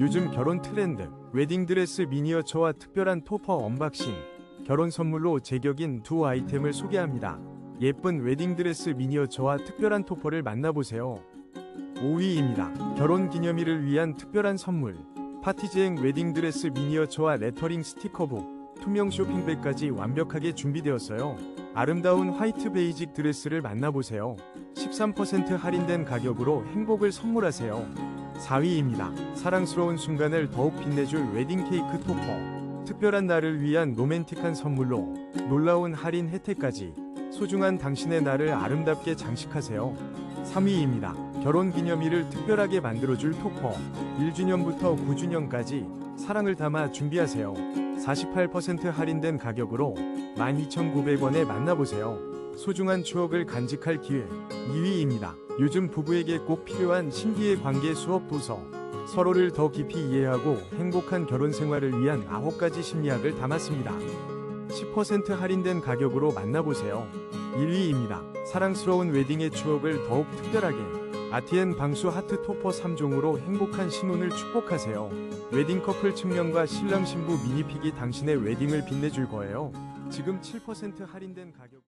요즘 결혼 트렌드, 웨딩드레스 미니어처와 특별한 토퍼 언박싱, 결혼 선물로 제격인 두 아이템을 소개합니다. 예쁜 웨딩드레스 미니어처와 특별한 토퍼를 만나보세요. 5위입니다. 결혼 기념일을 위한 특별한 선물. 파티지행 웨딩드레스 미니어처와 레터링 스티커북, 투명 쇼핑백까지 완벽하게 준비되었어요. 아름다운 화이트 베이직 드레스를 만나보세요. 13% 할인된 가격으로 행복을 선물하세요. 4위입니다. 사랑스러운 순간을 더욱 빛내줄 웨딩 케이크 토퍼. 특별한 날을 위한 로맨틱한 선물로 놀라운 할인 혜택까지 소중한 당신의 날을 아름답게 장식하세요. 3위입니다. 결혼 기념일을 특별하게 만들어줄 토퍼. 1주년부터 9주년까지 사랑을 담아 준비하세요. 48% 할인된 가격으로 12,900원에 만나보세요. 소중한 추억을 간직할 기회. 2위입니다. 요즘 부부에게 꼭 필요한 신비의 관계 수업 도서. 서로를 더 깊이 이해하고 행복한 결혼 생활을 위한 9가지 심리학을 담았습니다. 10% 할인된 가격으로 만나보세요. 1위입니다. 사랑스러운 웨딩의 추억을 더욱 특별하게. 아티엔 방수 하트 토퍼 3종으로 행복한 신혼을 축복하세요. 웨딩 커플 측면과 신랑 신부 미니픽이 당신의 웨딩을 빛내줄 거예요. 지금 7% 할인된 가격.